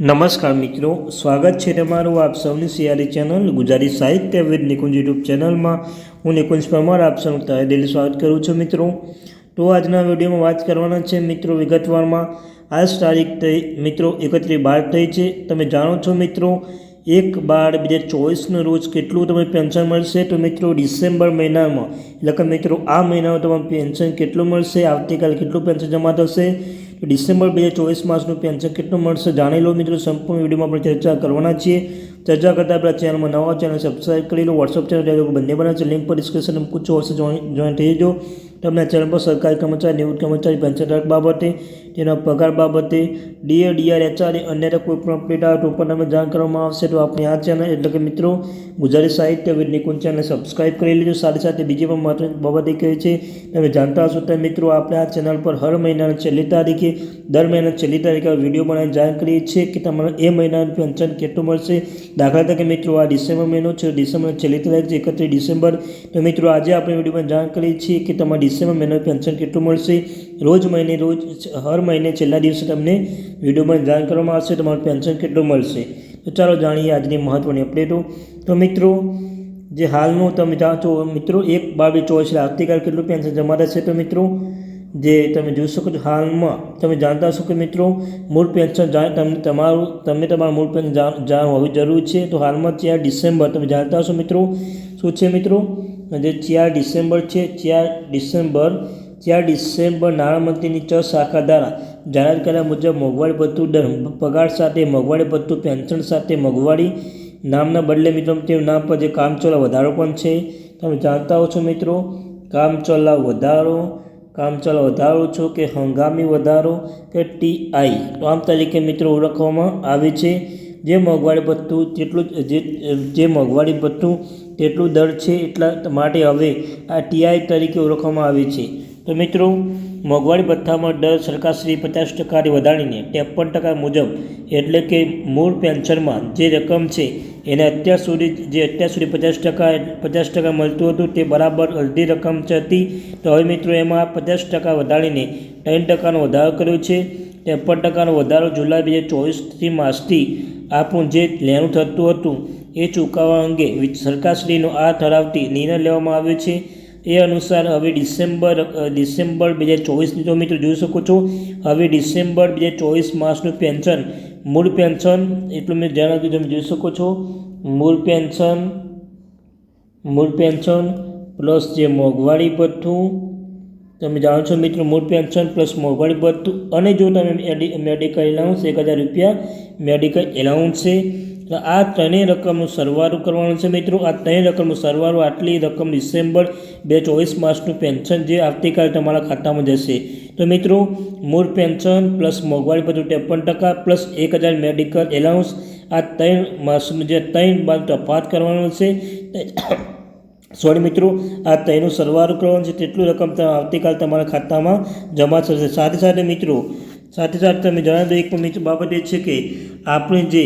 નમસ્કાર મિત્રો, સ્વાગત છે તમારું આપ સૌની સિયારી ચેનલ ગુજરાતી સાહિત્ય વિદ નિકુંજ યુટ્યુબ ચેનલમાં. હું નિકુંજ પરમાર, આપ સૌનું તહે દિલ સ્વાગત કરું છું મિત્રો. તો આજના વિડીયોમાં વાત કરવાના છે મિત્રો વિગતવારમાં. આજ તારીખ થઈ, મિત્રો, એકત્રીસ બાર થઈ છે. તમે જાણો છો મિત્રો, એક બાર બે હજાર ચોવીસનો રોજ કેટલું તમને પેન્શન મળશે? તો મિત્રો, ડિસેમ્બર મહિનામાં, એટલે કે મિત્રો, આ મહિનામાં તમને પેન્શન કેટલું મળશે? આવતીકાલે કેટલું પેન્શન જમા થશે? ડિસેમ્બર બે હજાર ચોવીસ માસનું પેન્શન કેટલું મળશે જાણી લો મિત્રો, સંપૂર્ણ વિડીયોમાં આપણે ચર્ચા કરવાના છીએ. ચર્ચા કરતા પહેલાં ચેનલમાં નવા ચેનલ સબસ્ક્રાઈબ કરી લો. વોટ્સઅપ ચેનલ ટેલિગ્રામ બંને બનાવે છે. લિંક પર ડિસ્ક્રિપ્શન પૂછો વર્ષે જોઈન થઈ જજો. તમને ચેનલ પર સરકારી કર્મચારી, નિવૃત્ત કર્મચારી પેન્શન ધારક બાબતે, તેના પગાર બાબતે ડીએ ડીઆર એચઆર અન્ય કોઈ પણ અપડેટ આવે તો પણ તમે જાણ કરવામાં આવશે. તો આપણી આ ચેનલ એટલે કે મિત્રો, ગુજરાતી સાહિત્ય વિદ નિકુંજ ચેનલ સબસ્ક્રાઈબ કરી લેજો. સાથે સાથે બીજી પણ મહત્વની બાબત એ કહે છે, તમે જાણતા હશો તો મિત્રો, આપણે આ ચેનલ પર હર મહિનાની છેલ્લી તારીખે, દર મહિનાની છેલ્લી તારીખે વીડિયો બનાવીને જાણ કરીએ છીએ કે તમારે એ મહિનાનું પેન્શન કેટલું મળશે દાખલા તરીકે મિત્રો આ ડિસેમ્બર મહિનો છે ડિસેમ્બર છેલ્લી તારીખ છે, એકત્રીસ ડિસેમ્બર. તો મિત્રો આજે આપણે વિડીયોમાં જાણ કરીએ છીએ કે તમારા ડિસેમ્બર મહિનો પેન્શન કેટલું મળશે? રોજ મહિને, રોજ હર મહિને છેલ્લા દિવસે તમને વિડીયોમાં જાણ કરવામાં આવશે તમારું પેન્શન કેટલું મળશે. તો ચાલો જાણીએ આજની મહત્ત્વની અપડેટો. તો મિત્રો, જે હાલનું તમે જાણો છો, મિત્રો, એક બાર બે ચોવીસ આવતીકાલ કેટલું પેન્શન જમા થશે? તો મિત્રો જે તમે જોઈ શકો છો હાલમાં, તમે જાણતા હશો કે મિત્રો, મૂળ પેન્શન જાણ, તમને તમારું તમે તમારું મૂળ પેન્શન જાણ જાણ હોવી જરૂરી છે. તો હાલમાં ચાર ડિસેમ્બર, તમે જાણતા હશો મિત્રો, શું છે મિત્રો? જે ચાર ડિસેમ્બર છે ચાર ડિસેમ્બર ચાર ડિસેમ્બર નાણામંત્રીની ચ શાખા દ્વારા જાહેરાત કર્યા મુજબ મોંઘવારી ભથ્થું દર પગાર સાથે, મોંઘવારી ભથ્થું પેન્શન સાથે મોંઘવારી નામના બદલે મિત્રો તેનું નામ પર જે કામચોલા વધારો પણ છે. તમે જાણતા હો છો મિત્રો કામચોલા વધારો કામચોલા વધારો છો કે હંગામી વધારો કે ટીઆઈ આમ તરીકે મિત્રો ઓળખવામાં આવે છે, જે મોંઘવારી ભથ્થું તેટલું જે જે મોંઘવારી ભથ્થું તેટલું દર છે એટલા માટે હવે આ ટીઆઈ તરીકે ઓળખવામાં આવે છે. તો મિત્રો, મોંઘવારી ભથ્થામાં દર સરકારશ્રી પચાસ ટકાથી વધારીને ત્રેપન ટકા મુજબ, એટલે કે મૂળ પેન્શનમાં જે રકમ છે એને અત્યાર સુધી જે અત્યાર સુધી પચાસ ટકા પચાસ ટકા મળતું હતું તે બરાબર અડધી રકમ હતી. તો હવે મિત્રો એમાં પચાસ ટકા વધારીને ત્રણ ટકાનો વધારો કર્યો છે. ત્રેપન ટકાનો વધારો જુલાઈ બે હજાર ચોવીસથી માસથી આપણું જે લેણું થતું હતું. એ ચૂકવવા અંગે સરકારશ્રીનો આ ઠરાવથી નિર્ણય લેવામાં આવ્યો છે. એ અનુસાર હવે ડિસેમ્બર ડિસેમ્બર બે હજાર ચોવીસની તો મિત્રો જોઈ શકો છો, હવે ડિસેમ્બર બે હજાર ચોવીસ માસનું પેન્શન, મૂળ પેન્શન એટલું મેં જણાવ્યું તમે જોઈ શકો છો, મૂળ પેન્શન મૂળ પેન્શન પ્લસ જે મોંઘવારી ભથ્થું, તમે જાણો છો મિત્રો મૂળ પેન્શન પ્લસ મોંઘવારી ભથ્થું, અને જો તમે મેડિકલ એલાઉન્સ એક હજાર રૂપિયા મેડિકલ એલાઉન્સ છે તો આ ત્રણેય રકમનો સરવાળો કરવાનો છે મિત્રો. આ ત્રણેય રકમનો સરવાળો આટલી રકમ ડિસેમ્બર બે ચોવીસ માસનું પેન્શન જે આવતીકાલે તમારા ખાતામાં જશે. તો મિત્રો, મૂળ પેન્શન પ્લસ મોંઘવારી બધું ત્રેપન ટકા પ્લસ એક હજાર મેડિકલ એલાઉન્સ, આ ત્રણ માસનું જે ત્રણ બાદ તફાત કરવાનો છે. સોરી મિત્રો, આ ત્રણનો સરવાળો કરવાનો છે તેટલું રકમ આવતીકાલે તમારા ખાતામાં જમા થશે. સાથે સાથે મિત્રો, સાથે સાથે તમે જણાવી દો એક પણ બાબત એ છે કે આપણે જે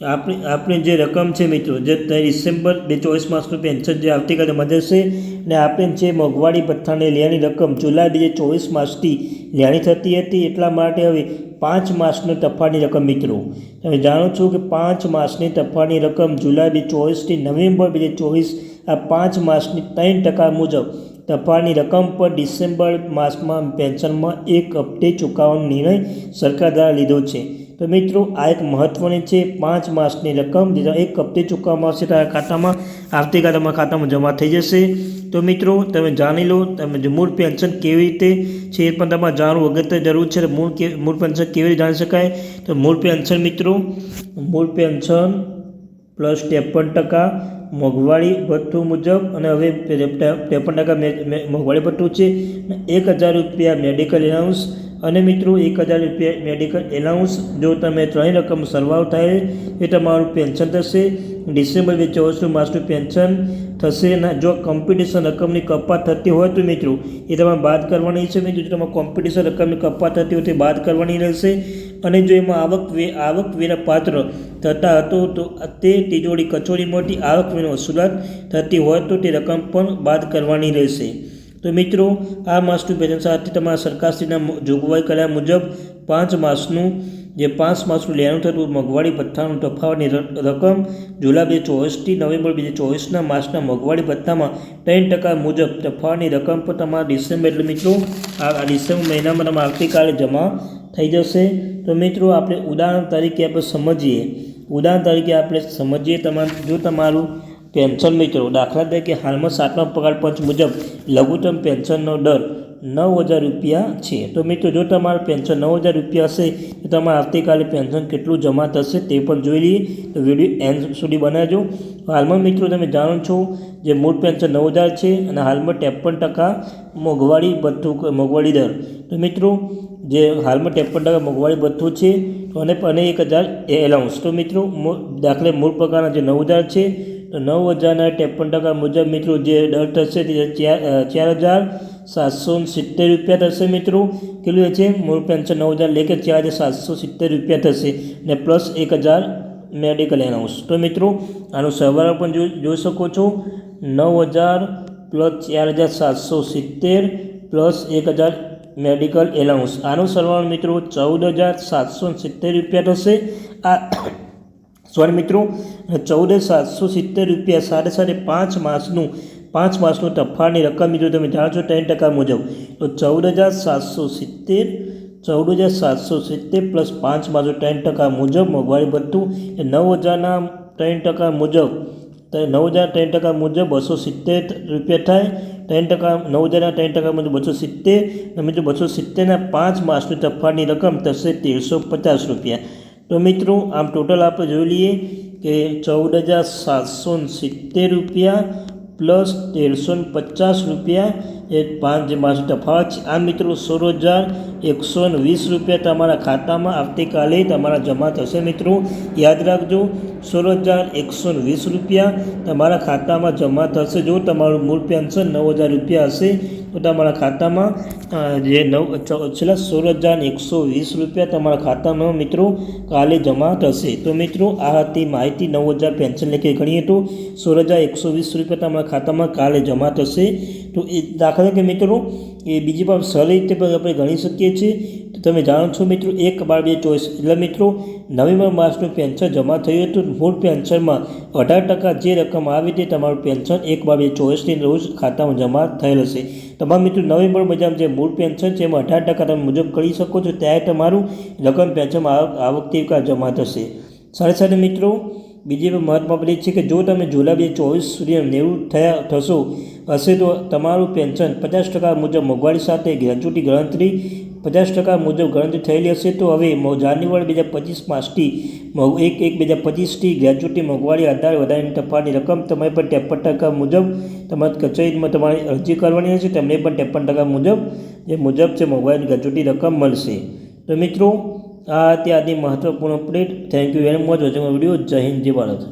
આપણી આપણી જે રકમ છે મિત્રો, જે ડિસેમ્બર બે ચોવીસ માસનું પેન્શન જે આવતીકાલે મળશે ને આપણે જે મોંઘવારી ભથ્થાને લેવાની રકમ જુલાઈ બે ચોવીસ માસથી લેવાની થતી હતી એટલા માટે હવે પાંચ માસની તફાની રકમ મિત્રો. તમે જાણો છો કે પાંચ માસની તફાની રકમ જુલાઈ બે ચોવીસથી નવેમ્બર બે ચોવીસ આ પાંચ માસની ત્રણ ટકા મુજબ તફાની રકમ પર ડિસેમ્બર માસમાં પેન્શનમાં એક હપ્તે ચૂકવવાનો નિર્ણય સરકાર દ્વારા લીધો છે. તો મિત્રો, આ એક મહત્ત્વની છે, પાંચ માસની રકમ, જે એક હપ્તે ચૂકવવામાં આવશે તમારા ખાતામાં, આવતીકાલે તમારા ખાતામાં જમા થઈ જશે. તો મિત્રો, તમે જાણી લો, તમે મૂળ પેન્શન કેવી રીતે છે એ પણ તમારે જાણવું અગત્ય જરૂર છે. મૂળ કે, મૂળ પેન્શન કેવી રીતે જાણી શકાય? તો મૂળ પેન્શન મિત્રો, મૂળ પેન્શન પ્લસ ત્રેપન ટકા, મોંઘવારી ભથ્થું મુજબ, અને હવે ત્રેપન ટકા મોંઘવારી ભથ્થું છે એક હજાર રૂપિયા મેડિકલ એલાઉન્સ અને મિત્રો, એક હજાર રૂપિયા મેડિકલ એલાઉન્સ જો તમે ત્રણેય રકમ સરવાવ થાય, એ તમારું પેન્શન થશે. ડિસેમ્બર બે ચોવીસનું માસનું પેન્શન થશે. ના જો કોમ્પિટિશન રકમની કપાત થતી હોય તો મિત્રો, એ તમારે બાદ કરવાની છે. મિત્રો, જો તમારે કોમ્પિટિશન રકમની કપાત થતી હોય તો બાદ કરવાની રહેશે. અને જો એમાં આવક વે, આવક વેરા પાત્ર થતા હતો, તો તે તિજોરી કચોરીમાંથી આવક વેરો વસૂલાત થતી હોય તો તે રકમ પણ બાદ કરવાની રહેશે. તો મિત્રો, આ માસનું પેન્શન સાથે તમારા સરકારશ્રીના જોગવાઈ કર્યા મુજબ પાંચ માસનું જે પાંચ માસનું લેવાનું થતું મોંઘવારી ભથ્થાનું તફાવતની રકમ જુલાઈ બે ચોવીસથી નવેમ્બર બે ચોવીસના માસના મોંઘવારી ભથ્થામાં ત્રણ ટકા મુજબ તફાવતની રકમ પર તમારા ડિસેમ્બર, એટલે મિત્રો, આ ડિસેમ્બર મહિનામાં તમારે આવતીકાલે જમા થઈ જશે. તો મિત્રો, આપણે ઉદાહરણ તરીકે આપણે સમજીએ. ઉદાહરણ તરીકે આપણે સમજીએ તમારું જો તમારું પેન્શન મિત્રો, દાખલા તરીકે હાલમાં સાતમા પગાર પંચ મુજબ લઘુત્તમ પેન્શનનો દર નવ હજાર રૂપિયા છે. તો મિત્રો, જો તમારું પેન્શન નવ હજાર રૂપિયા હશે, તો તમારે આવતીકાલે પેન્શન કેટલું જમા થશે તે પણ જોઈ લઈએ. તો વીડિયો એન્ડ સુધી બનાવજો. હાલમાં મિત્રો, તમે જાણો છો જે મૂળ પેન્શન નવ હજાર છે અને હાલમાં ત્રેપન ટકા મોંઘવારી ભથ્થું મોંઘવારી દર. તો મિત્રો, જે હાલમાં ત્રેપન ટકા મોંઘવારી ભથ્થું છે અને અને એક હજાર એલાઉન્સ તો મિત્રો દાખલે મૂળ પ્રકારના જે નવ હજાર છે નવ હજારના ત્રેપન ટકા મુજબ મિત્રો જે દર થશે તે ચાર હજાર સાતસો સિત્તેર રૂપિયા થશે મિત્રો. કેટલું છે? મૂળ પેન્શન નવ હજાર લે કે ચાર હજાર સાતસો સિત્તેર રૂપિયા થશે ને પ્લસ એક હજાર મેડિકલ એનાઉન્સ. તો મિત્રો, આનું સરવાળો પણ જોઈ શકો છો. નવ હજાર પ્લસ ચાર હજાર સાતસો સિત્તેર પ્લસ એક હજાર મેડિકલ એલાઉન્સ આનો સરવાળો મિત્રો ચૌદ હજાર સાતસો સિત્તેર રૂપિયા થશે. આ સોરી મિત્રો ચૌદ સાતસો સિત્તેર રૂપિયા સાડે સાડે પાંચ માસનું પાંચ માસનું તફાની રકમ મિત્રો તમે જાણો છો ત્રણ ટકા મુજબ. તો ચૌદ હજાર સાતસો સિત્તેર ચૌદ હજાર સાતસો સિત્તેર પ્લસ પાંચ માસનું ત્રણ ટકા મુજબ મોંઘવારી ભથ્થું એ નવ હજારના ત્રણ ટકા મુજબ. નવ હજાર ત્રણ ટકા મુજબ બસો સિત્તેર રૂપિયા થાય. ત્રણ ટકા નવ હજારના ત્રણ ટકા મુજબ બસો સિત્તેર. અને મિત્રો બસો સિત્તેરના પાંચ માસની તફાળની રકમ થશે તેરસો પચાસ રૂપિયા. તો મિત્રો, આમ ટોટલ આપણે જોઈ લઈએ કે ચૌદ હજાર સાતસો સિત્તેર રૂપિયા પ્લસ તેરસો પચાસ રૂપિયા એ પાંચ જે માસ તફાવત છે. આ મિત્રો સોળ હજાર એકસો ને વીસ રૂપિયા તમારા ખાતામાં આવતીકાલે તમારા જમા થશે મિત્રો. યાદ રાખજો સોળ હજાર એકસો વીસ રૂપિયા તમારા ખાતામાં જમા થશે. જો તમારું મૂળ પેન્શન નવ હજાર રૂપિયા હશે, તો તમારા ખાતામાં જે નવ છેલ્લા સોળ હજાર એકસો વીસ રૂપિયા તમારા ખાતામાં મિત્રો, કાલે જમા થશે. તો મિત્રો, આ હતી માહિતી નવ હજાર પેન્શન લેખે ગણીએ તો સોળ હજાર એકસો વીસ રૂપિયા તમારા ખાતામાં કાલે જમા થશે. તો એ દાખલા કે મિત્રો એ બીજી પણ સરળ રીતે પણ આપણે ગણી શકીએ છીએ. તો તમે જાણો છો મિત્રો, એક બાર બે ચોવીસ. એટલે મિત્રો, નવેમ્બર માસનું પેન્શન જમા થયું હતું. મૂળ પેન્શનમાં અઢાર ટકા જે રકમ આવી તે તમારું પેન્શન એક બાર બે ચોવીસની રોજ ખાતામાં જમા થયેલ હશે. તમામ મિત્રો, નવેમ્બર મહિનામાં જે મૂળ પેન્શન છે, એમાં અઢાર ટકા તમે મુજબ કરી શકો છો. ત્યારે તમારું રકમ પેન્શનમાં આવક આવકથી જમા થશે. સાથે સાથે મિત્રો બીજી પણ મહત્વની છે કે જો તમે જુલાઈ બે ચોવીસ સુધી નેવું થયા થશો, હશે તો તમારું પેન્શન પચાસ ટકા મુજબ મોંઘવારી સાથે ગ્રેજ્યુટી ગણતરી પચાસ ટકા મુજબ ગણતરી થયેલી હશે, તો હવે જાન્યુઆરી બે હજાર પચીસ માસથી એક એક બે હજાર પચીસથી ગ્રેજ્યુટી મોંઘવારી આધારે વધારીને તફાની રકમ તમારે પણ ત્રેપન ટકા મુજબ, તમારી કચેરીમાં તમારી અરજી કરવાની હશે, તમને પણ ત્રેપન ટકા મુજબ જે મુજબ છે મોંઘવારી ગ્રેજ્યુટી રકમ મળશે. તો મિત્રો આ હતી આજની મહત્વપૂર્ણ update thank you very much watching video જય હિન્દ, જય ભારત.